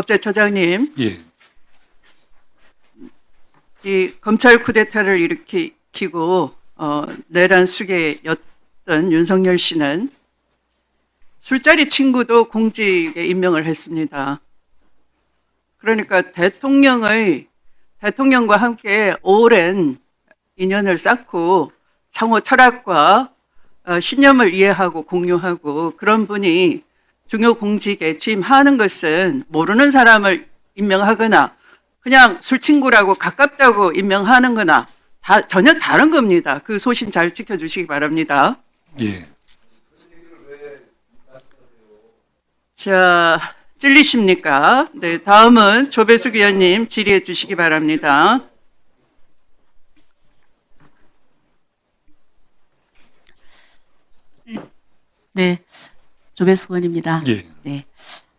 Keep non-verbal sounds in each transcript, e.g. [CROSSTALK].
법제처장님, 예, 이 검찰 쿠데타를 일으키고 어, 내란 수계였던 윤석열 씨는 술자리 친구도 공직에 임명을 했습니다. 그러니까 대통령의 대통령과 함께 오랜 인연을 쌓고 상호 철학과 어, 신념을 이해하고 공유하고 그런 분이 중요 공직에 취임하는 것은 모르는 사람을 임명하거나 그냥 술 친구라고 가깝다고 임명하는 거나 다 전혀 다른 겁니다. 그 소신 잘 지켜주시기 바랍니다. 예. 자, 찔리십니까? 네, 다음은 조배숙 의원님 질의해 주시기 바랍니다. 네, 조배수 의원입니다. 예. 네.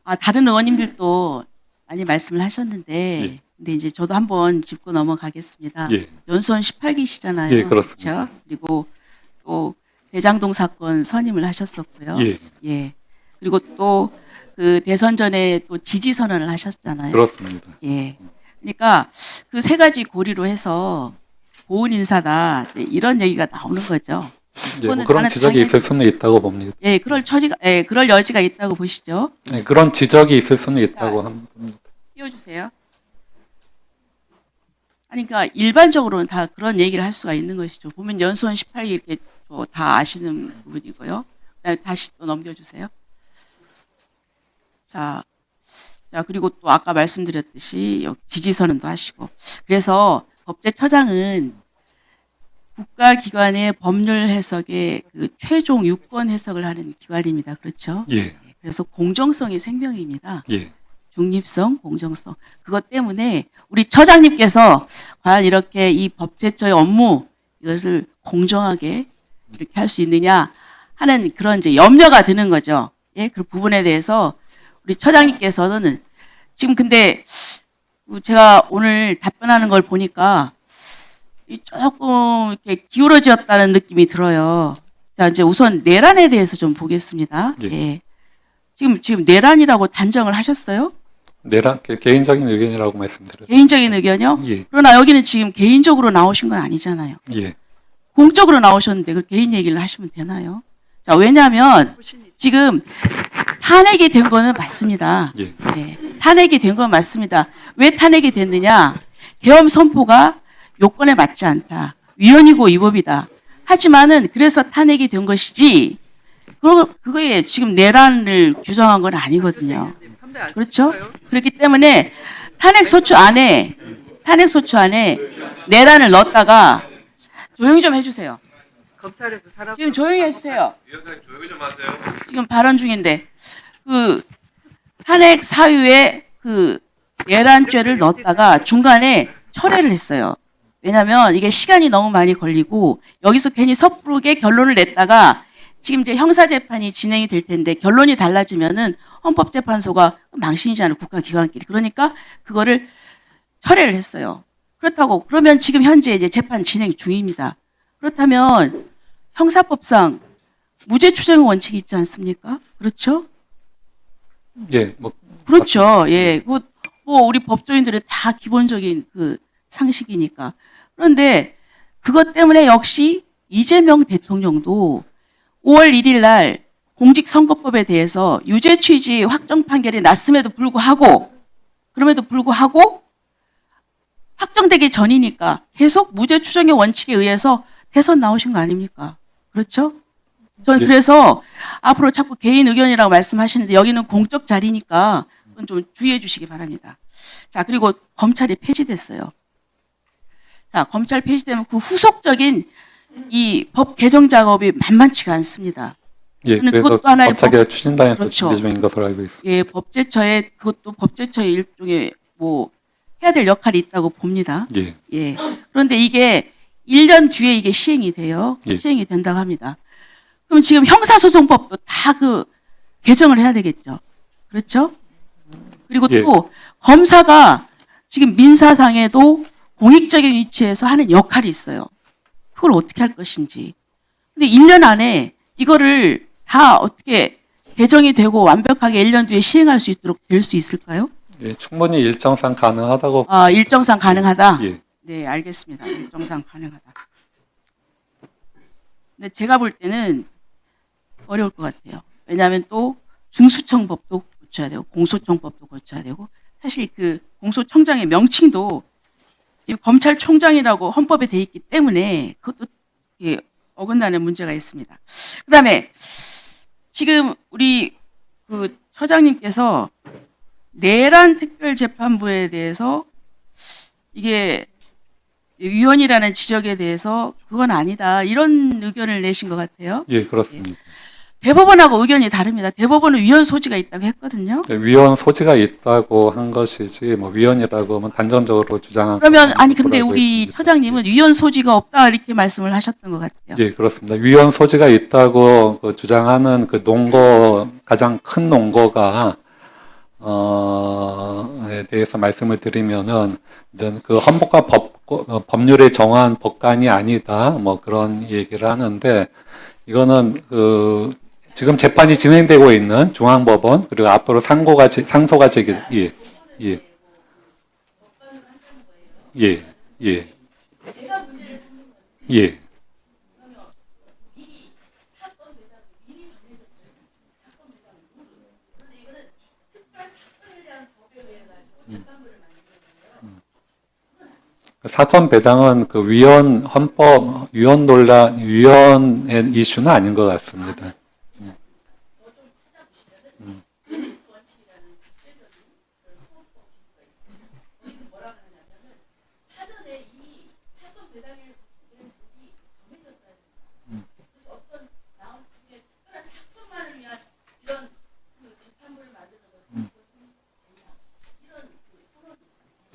아, 다른 의원님들도 많이 말씀을 하셨는데, 예. 근데 이제 저도 한번 짚고 넘어가겠습니다. 예. 연수원 18기시잖아요. 예, 그렇습니다. 그리고 또 대장동 사건 선임을 하셨었고요. 예. 예. 그리고 또 그 대선 전에 또 지지 선언을 하셨잖아요. 그렇습니다. 예. 그러니까 그 세 가지 고리로 해서 보훈 인사다 네, 이런 얘기가 나오는 거죠. 예, 뭐 그런 지적이 있을 수는 있다고 봅니다. 예, 그럴 처지가, 예, 그럴 여지가 있다고 보시죠. 예, 그런 지적이 있을 수는 있다고 합니다. 띄워주세요. 아니, 그러니까 일반적으로는 다 그런 얘기를 할 수가 있는 것이죠. 보면 연수원 18기 이렇게 또다 아시는 부분이고요. 그다음에 다시 또 넘겨주세요. 자, 자 그리고 또 아까 말씀드렸듯이 여기 지지선언도 하시고 그래서 법제처장은 국가기관의 법률 해석의 그 최종 유권 해석을 하는 기관입니다. 그렇죠? 예. 그래서 공정성이 생명입니다. 예. 중립성, 공정성. 그것 때문에 우리 처장님께서 과연 이렇게 이 법제처의 업무 이것을 공정하게 이렇게 할 수 있느냐 하는 그런 이제 염려가 드는 거죠. 예, 그 부분에 대해서 우리 처장님께서는 지금 근데 제가 오늘 답변하는 걸 보니까 이 조금 이렇게 기울어졌다는 느낌이 들어요. 자, 이제 우선 내란에 대해서 좀 보겠습니다. 예. 예. 지금 지금 내란이라고 단정을 하셨어요? 내란 개- 개인적인 의견이라고 말씀드렸죠. 개인적인 의견요? 예. 그러나 여기는 지금 개인적으로 나오신 건 아니잖아요. 예. 공적으로 나오셨는데 그 개인 얘기를 하시면 되나요? 자, 왜냐하면 지금 탄핵이 된 거는 맞습니다. 예. 네, 탄핵이 된 건 맞습니다. 왜 탄핵이 됐느냐? 계엄 선포가 요건에 맞지 않다. 위헌이고 위법이다. 하지만은 그래서 탄핵이 된 것이지. 그거 그거에 지금 내란을 규정한 건 아니거든요. 그렇죠? 그렇기 때문에 탄핵 소추 안에 탄핵 소추 안에 내란을 넣었다가 조용히 좀 해주세요. 검찰에서 사람 지금 조용히 해주세요. 위원장님 조용히 좀 하세요. 지금 발언 중인데 그 탄핵 사유에 그 내란죄를 넣었다가 중간에 철회를 했어요. 왜냐하면 이게 시간이 너무 많이 걸리고 여기서 괜히 섣부르게 결론을 냈다가 지금 이제 형사 재판이 진행이 될 텐데 결론이 달라지면은 헌법재판소가 망신이잖아요 국가기관끼리 그러니까 그거를 철회를 했어요. 그렇다고 그러면 지금 현재 이제 재판 진행 중입니다. 그렇다면 형사법상 무죄 추정의 원칙이 있지 않습니까? 그렇죠? 예. 뭐 그렇죠. 예. 그 뭐 우리 법조인들의 다 기본적인 그 상식이니까. 그런데 그것 때문에 역시 이재명 대통령도 5월 1일 날 공직선거법에 대해서 유죄 취지 확정 판결이 났음에도 불구하고 그럼에도 불구하고 확정되기 전이니까 계속 무죄 추정의 원칙에 의해서 대선 나오신 거 아닙니까? 그렇죠? 저는 예. 그래서 앞으로 자꾸 개인 의견이라고 말씀하시는데 여기는 공적 자리니까 그건 좀 주의해 주시기 바랍니다. 자, 그리고 검찰이 폐지됐어요. 자, 검찰 폐지되면 그 후속적인 이 법 개정 작업이 만만치가 않습니다. 예. 그래서 그것도 하나의 검찰개혁 추진단에서 그렇죠. 준비 중인 것으로 알고 있습니다. 예, 법제처에 그것도 법제처의 일종의 뭐 해야 될 역할이 있다고 봅니다. 예. 예. 그런데 이게 1년 뒤에 이게 시행이 돼요. 예. 시행이 된다고 합니다. 그럼 지금 형사소송법도 다 그 개정을 해야 되겠죠. 그렇죠? 그리고 예. 또 검사가 지금 민사상에도 공익적인 위치에서 하는 역할이 있어요. 그걸 어떻게 할 것인지. 근데 1년 안에 이거를 다 어떻게 개정이 되고 완벽하게 1년 뒤에 시행할 수 있도록 될 수 있을까요? 예, 충분히 일정상 가능하다고 아, 일정상 가능하다. 예. 네, 알겠습니다. 일정상 가능하다. 근데 제가 볼 때는 어려울 것 같아요. 왜냐하면 또 중수청법도 고쳐야 되고 공소청법도 고쳐야 되고 사실 그 공소청장의 명칭도 검찰총장이라고 헌법에 돼 있기 때문에 그것도 예, 어긋나는 문제가 있습니다. 그다음에 지금 우리 그 처장님께서 내란 특별재판부에 대해서 이게 위원이라는 지적에 대해서 그건 아니다 이런 의견을 내신 것 같아요. 예, 그렇습니다. 대법원하고 의견이 다릅니다. 대법원은 위헌 소지가 있다고 했거든요. 예, 위헌 소지가 있다고 한 것이지 뭐 위헌이라고 하면 단정적으로 주장한 그러면 아니 근데 우리. 처장님은 위헌 소지가 없다 이렇게 말씀을 하셨던 것 같아요. 예, 그렇습니다. 위헌 소지가 있다고 그 주장하는 그 논거 가장 큰 논거가 어에 대해서 말씀을 드리면은 이제 그 헌법과 법 어, 법률에 정한 법관이 아니다 뭐 그런 얘기를 하는데 이거는 그 지금 재판이 진행되고 있는 중앙법원 그리고 앞으로 상고가 제- 상소가 제기 예. 예. 예. 예. 예. 그 사건 배당은 그 위헌 헌법 위헌 논란 위헌의 이슈는 아닌 것 같습니다.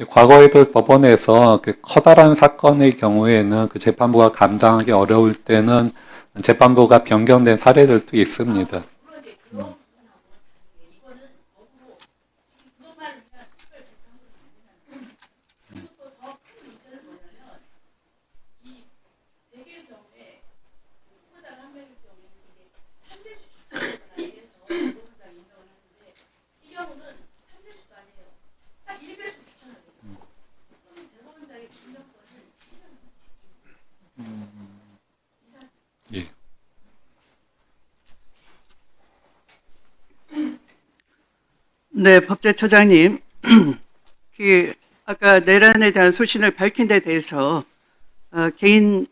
과거에도 법원에서 그 커다란 사건의 경우에는 그 재판부가 감당하기 어려울 때는 재판부가 변경된 사례들도 있습니다. 예. 네, 법제처장님. [CLEARS THROAT] 그 아까 내란에 대한 소신을 밝힌 데 대해서 어, 개인